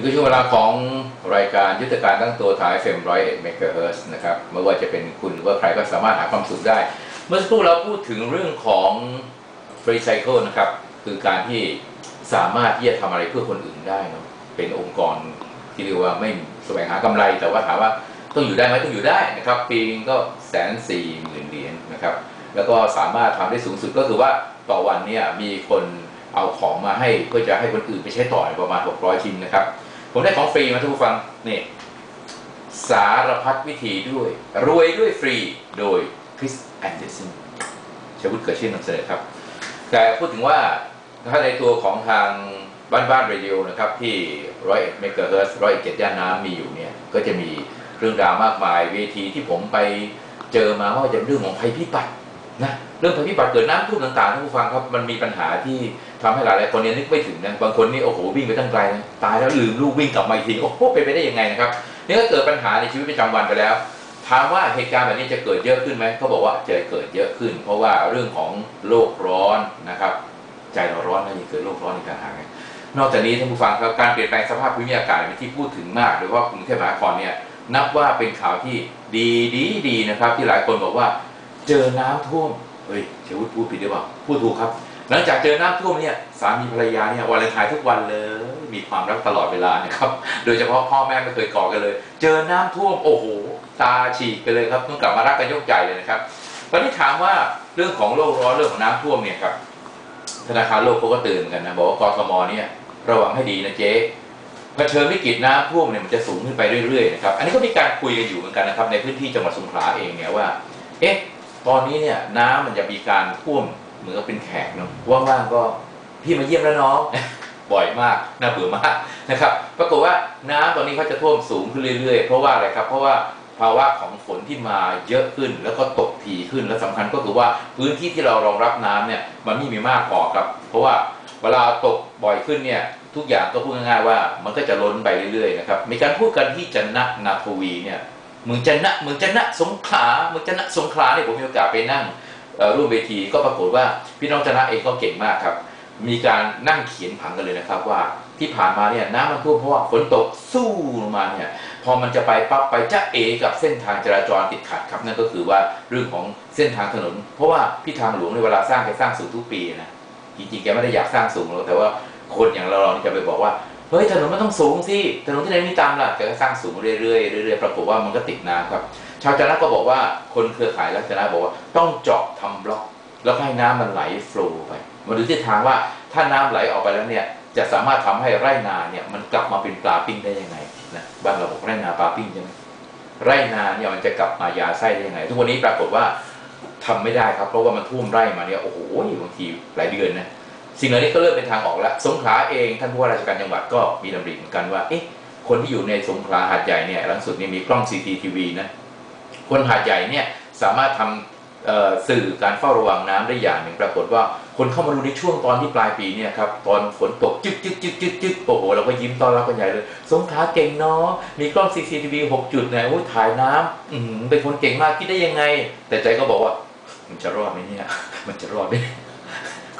นี่ก็ช่วงเวลาของรายการยุทธการตั้งตัวถ่าย FM 101 MHz นะครับไม่ว่าจะเป็นคุณหรือว่าใครก็สามารถหาความสุขได้ เมื่อสักครู่เราพูดถึงเรื่องของ Free Cycle นะครับคือการที่สามารถที่จะทำอะไรเพื่อคนอื่นได้เนาะเป็นองค์กรที่เรียกว่าไม่แสวงหากำไร แต่ว่าถามว่าต้องอยู่ได้ไหมต้องอยู่ได้นะครับ ปีนึงก็แสนสี่หมื่นเหรียญนะครับ แล้วก็สามารถทำได้สูงสุดก็คือว่าต่อวันเนี่ยมีคนเอาของมาให้เพื่อจะให้คนอื่นไปใช้ต่อประมาณ 600 ชิ้นนะครับ ผมได้ของฟรีมาทุกฟังนี่สารพัดวิธีด้วย รวยด้วยฟรีโดยคริสแอนเดอร์สันชวุฒิเกิดชื่อนำเสนอครับ แต่พูดถึงว่าถ้าในตัวของทางบ้านบ้านเรดิโอนะครับที่ร้อยเอ็ดเมกะเฮิร์ร้อยเจ็ดย่านน้ำมีอยู่เนี่ย ก็จะมีเรื่องราวมากมายเวทีที่ผมไปเจอมาว่าจะเรื่องของภัยพิบัติ นะเรื่องภัยพิบัติเกิดน้ำท่วมต่างๆท่านผู้ฟังครับมันมีปัญหาที่ทำให้หลายๆคนเนี่ยนึกไม่ถึงนะบางคนนี่โอ้โหวิ่งไปตั้งไกลนะตายแล้วลืมลูกวิ่งกลับมาอีกทีโอ้โหเป็นไปได้ยังไงนะครับนี่ก็เกิดปัญหาในชีวิตประจำวันไปแล้วถามว่าเหตุการณ์แบบนี้จะเกิดเยอะขึ้นไหมเขาบอกว่าจะเกิดเยอะขึ้น เพราะว่าเรื่องของโลกร้อนนะครับ ใจเราร้อนนะยังเกิดโลกร้อนอีกต่างหากนอกจากนี้ท่านผู้ฟังครับการเปลี่ยนแปลงสภาพภูมิอากาศเป็นที่พูดถึงมากโดยเฉพาะกรุงเทพมหานครเนี่ยนับว่าเป็นข่าวที่ดีดีดีนะครับ ที่หลายคนบอกว่า เจอน้ำท่วมเฮ้ยเชวุฒิพูดผิดหรือเปล่าพูดถูกครับ หลังจากเจอน้ำท่วมเนี่ยสามีภรรยาเนี่ยวันเลนไทน์ทุกวันเลยมีความรักตลอดเวลานะครับ โดยเฉพาะพ่อแม่ไม่เคยก่อกันเลย เจอน้ำท่วมโอ้โหตาฉีกไปเลยครับต้องกลับมารักกันยกใหญ่เลยนะครับตอนนี้ถามว่าเรื่องของโลกร้อนเรื่องของน้ำท่วมเนี่ยครับธนาคารโลกเขาก็ตือนเหมือนกันนะบอกว่ากรทมเนี่ยระวังให้ดีนะเจ๊เผชิญวิกฤตน้ำท่วมเนี่ยมันจะสูงขึ้นไปเรื่อยๆนะครับ อันนี้ก็มีการคุยกันอยู่เหมือนกันนะครับ ในพื้นที่จังหวัดสงขลาเองเนี่ยว่า เอ๊ะ ตอนนี้เนี่ยน้ำมันจะมีการท่วมเหมือนกับเป็นแขกเนาะว่างๆก็พี่มาเยี่ยมแล้วน้องบ่อยมากน่าเบื่อมากนะครับปรากฏว่าน้ำตอนนี้เขาจะท่วมสูงขึ้นเรื่อยๆ เพราะว่าอะไรครับ เพราะว่าภาวะของฝนที่มาเยอะขึ้น แล้วก็ตกถี่ขึ้นและสำคัญก็คือว่าพื้นที่ที่เรารองรับน้ำเนี่ยมันไม่มีมากพอครับ เพราะว่าเวลาตกบ่อยขึ้นเนี่ยทุกอย่างก็พูดง่ายๆว่ามันก็จะล้นไปเรื่อยๆนะครับมีการพูดกันที่จันนะนาทวีเนี่ย เมืองจันนะเมืองจันนะสงขลาเมืองจันนะสงขลาเนี่ยผมมีโอกาสไปนั่งร่วมเวทีก็ปรากฏว่าพี่น้องจันนะเองก็เก่งมากครับ มีการนั่งเขียนผังกันเลยนะครับว่าที่ผ่านมาเนี่ยน้ำมันท่วมเพราะว่าฝนตกสู้ลงมาเนี่ยพอมันจะไปปั๊บไปจะเอกับเส้นทางจราจรติดขัดครับนั่นก็คือว่าเรื่องของเส้นทางถนน เพราะว่าพี่ทางหลวงในเวลาสร้างแกสร้างสูงทุกปีนะจริงๆแกไม่ได้อยากสร้างสูงหรอกแต่ว่าคนอย่างเราเราจะไปบอกว่า เฮ้ยถนนมันต้องสูงสิถนนที่ไหนมีตามล่ะแกก็สร้างสูงเรื่อยๆเรื่อยๆปรากฏว่ามันก็ติดน้ำครับ ชาวจันทก็บอกว่าคนเครือข่ายรัชนะบอกว่าต้องเจาะทำบล็อก แล้วให้น้ำมันไหลโฟลว์ไปมาดูทิศทางว่าถ้าน้ำไหลออกไปแล้วเนี่ยจะสามารถทำให้ไร่นาเนี่ยมันกลับมาเป็นปลาปิ้งได้ยังไงนะบ้านเราบอกไร่นาปลาปิ้งใช่ไหมไร่นาเนี่ยมันจะกลับมายาไส้ได้ยังไง ทุกวันนี้ปรากฏว่าทำไม่ได้ครับ เพราะว่ามันท่วมไร่มาเนี่ยโอ้โหบางทีหลายเดือนนะ สิ่งเหล่านี้ก็เริ่มเป็นทางออกแล้ว สงขลาเองท่านผู้ว่าราชการจังหวัดก็มีดำริเหมือนกันว่าเอ๊ะคนที่อยู่ในสงขลาหาดใหญ่เนี่ยหลังสุดนี่มีกล้อง CCTV นะคนหาดใหญ่เนี่ยสามารถทำเอ่อสื่อการเฝ้าระวังน้ำได้อย่างหนึ่งปรากฏว่าคนเข้ามาดูในช่วงตอนที่ปลายปีเนี่ยครับตอนฝนตกจึ๊กจึ๊กจึ๊กจึ๊กจึ๊กโอ้โหเราก็ยิ้มต้อนรับกันใหญ่เลยสงขลาเก่งเนาะมีกล้อง CCTV 6 จุดเนี่ยโอ้ถ่ายน้ำอือหือเป็นคนเก่งมากคิดได้ยังไง แต่ใจก็บอกว่า มันจะรอดไหมเนี่ย มันจะรอดไหม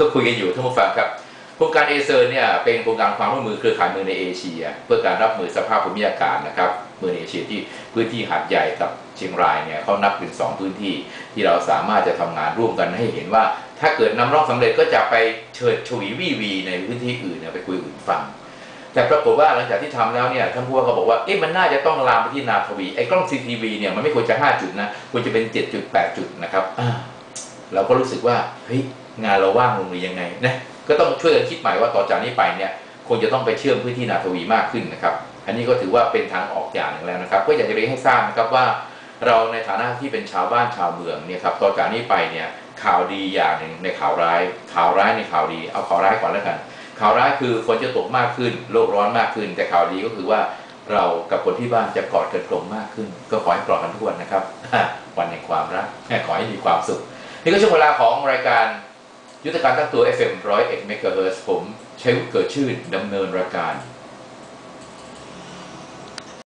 ก็คุยกันอยู่ท่านผู้ฟังครับโครงการเอเซอร์เนี่ยเป็นโครงการความร่วมมือเครือข่ายเมืองในเอเชีย เพื่อการรับมือสภาพภูมิอากาศนะครับเมืองในเอเชียที่พื้นที่หาดใหญ่กับเชียงรายเนี่ยเขานับเป็นสองพื้นที่ที่เราสามารถจะทำงานร่วมกันให้เห็นว่า ถ้าเกิดนำร่องสำเร็จก็จะไปเชิญชวีวีวี ในพื้นที่อื่นเนี่ยไปคุยอื่นฟังแต่ปรากฏว่าหลังจากที่ทำแล้วเนี่ยท่านผู้ว่าก็บอกว่าเอ๊ะมันน่าจะต้องลามไปที่นาทวีไอ้กล้อง CCTV เนี่ยมันไม่ควรจะ 5 จุดนะควรจะเป็น7จุด8จุดนะครับเราก็รู้สึกว่าเฮ้ย งานเราว่างลงหรือยังไงนะก็ต้องช่วยกันคิดใหม่ว่าต่อจากนี้ไปเนี่ยควรจะต้องไปเชื่อมพื้นที่นาทวีมากขึ้นนะครับ อันนี้ก็ถือว่าเป็นทางออกอย่างหนึ่งแล้วนะครับก็อยากจะเรียนให้ทราบนะครับว่า เราในฐานะที่เป็นชาวบ้านชาวเมืองเนี่ยครับต่อจากนี้ไปเนี่ยข่าวดีอย่างหนึ่งในข่าวร้าย ข่าวร้ายในข่าวดี เอาข่าวร้ายก่อนแล้วกัน ข่าวร้ายคือฝนจะตกมากขึ้น โลกร้อนมากขึ้น แต่ข่าวดีก็คือว่าเรากับคนที่บ้านจะกอดกันกลมมากขึ้น ก็ขอให้กอดกันทุกวันนะครับ วันแห่งความรักขอให้มีความสุข นี่ก็ช่วงเวลาของรายการ ยุทธการตั้งตัว FM 101 MHz ผมชัยวุฒิเกิดชื่นดำเนินรายการ